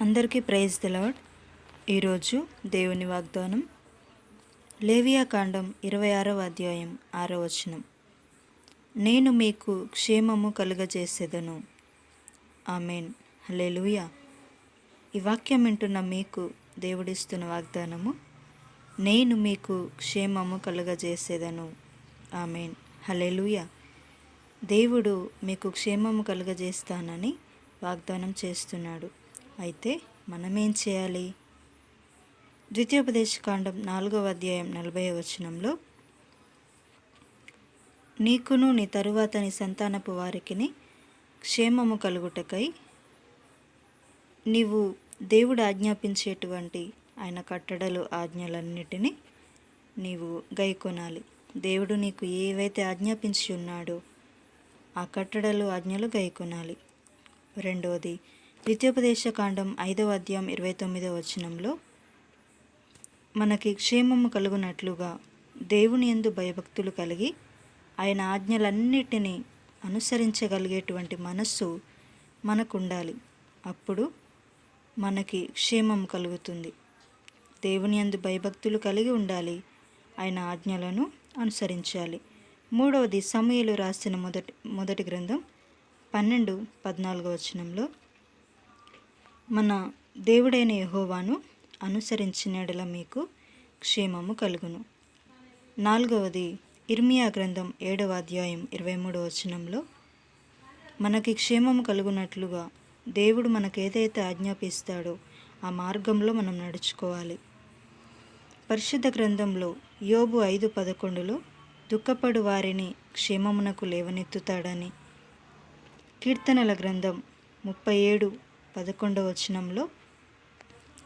అందరికీ praise the ఈరోజు దేవుని వాగ్దానం. లేవియా కాండం ఇరవై ఆరవ అధ్యాయం ఆరో వచనం. నేను మీకు క్షేమము కలుగజేసేదను. ఆమెన్. హల్లెలూయా. ఈ వాక్యం వింటున్న మీకు దేవుడిస్తున్న వాగ్దానము నేను మీకు క్షేమము కలుగజేసేదను. ఆమెన్. హల్లెలూయా. దేవుడు మీకు క్షేమము కలుగజేస్తానని వాగ్దానం చేస్తున్నాడు. అయితే మనమేం చేయాలి? ద్వితీయోపదేశకాండం నాలుగవ అధ్యాయం నలభై వచనంలో నీకును నీ తరువాత నీ సంతానపు వారికిని క్షేమము కలుగుటకై నీవు దేవుడు ఆజ్ఞాపించేటువంటి ఆయన కట్టడలు ఆజ్ఞలన్నిటినీ నీవు గైకొనాలి. దేవుడు నీకు ఏవైతే ఆజ్ఞాపించి ఉన్నాడో ఆ కట్టడలు ఆజ్ఞలు గైకొనాలి. రెండవది ద్వితీయోపదేశ కాండం ఐదవ అధ్యాయం ఇరవై తొమ్మిదవ వచనంలో మనకి క్షేమము కలుగునట్లుగా దేవుని ఎందు భయభక్తులు కలిగి ఆయన ఆజ్ఞలన్నిటినీ అనుసరించగలిగేటువంటి మనస్సు మనకు ఉండాలి అప్పుడు మనకి క్షేమం కలుగుతుంది. దేవుని యందు భయభక్తులు కలిగి ఉండాలి. ఆయన ఆజ్ఞలను అనుసరించాలి. మూడవది సమయలు రాసిన మొదటి మొదటి గ్రంథం పన్నెండు పద్నాలుగో వచనంలో మన దేవుడైన యహోవాను అనుసరించినడల మీకు క్షేమము కలుగును. నాలుగవది ఇర్మియా గ్రంథం ఏడవ అధ్యాయం ఇరవై మూడవ వచనంలో మనకి క్షేమము కలుగునట్లుగా దేవుడు మనకు ఏదైతే ఆజ్ఞాపిస్తాడో ఆ మార్గంలో మనం నడుచుకోవాలి. పరిశుద్ధ గ్రంథంలో యోబు ఐదు పదకొండులో దుఃఖపడు వారిని క్షేమమునకు లేవనెత్తుతాడని కీర్తనల గ్రంథం ముప్పై ఏడు పదకొండవ వచనంలో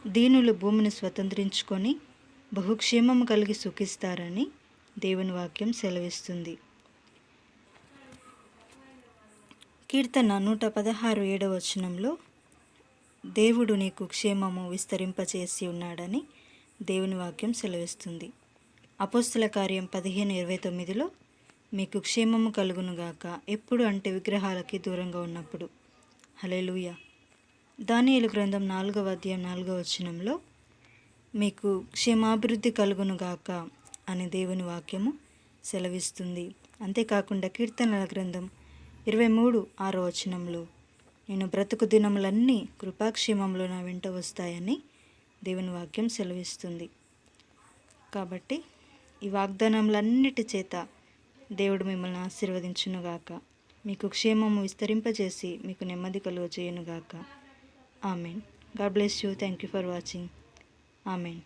దీనులు భూమిని స్వతంత్రించుకొని బహుక్షేమము కలిగి సుఖిస్తారని దేవుని వాక్యం సెలవిస్తుంది. కీర్తన నూట పదహారు ఏడవ వచనంలో దేవుడు నీకు క్షేమము విస్తరింపచేసి ఉన్నాడని దేవుని వాక్యం సెలవిస్తుంది. అపోస్తుల కార్యం పదిహేను ఇరవై తొమ్మిదిలో మీకు క్షేమము కలుగునుగాక ఎప్పుడు అంటే విగ్రహాలకి దూరంగా ఉన్నప్పుడు. హలేలుయ దానియలు గ్రంథం నాలుగవ అధ్యాయం నాలుగవ వచనంలో మీకు క్షేమాభివృద్ధి కలుగునుగాక అనే దేవుని వాక్యము సెలవిస్తుంది. అంతేకాకుండా కీర్తనల గ్రంథం ఇరవై మూడు ఆరో వచనంలో నేను బ్రతుకు దినములన్నీ కృపాక్షేమంలో నా వెంట వస్తాయని దేవుని వాక్యం సెలవిస్తుంది. కాబట్టి ఈ వాగ్దానములన్నిటి చేత దేవుడు మిమ్మల్ని ఆశీర్వదించునుగాక మీకు క్షేమము విస్తరింపజేసి మీకు నెమ్మది కలుగ Amen. God bless you. Thank you for watching. Amen.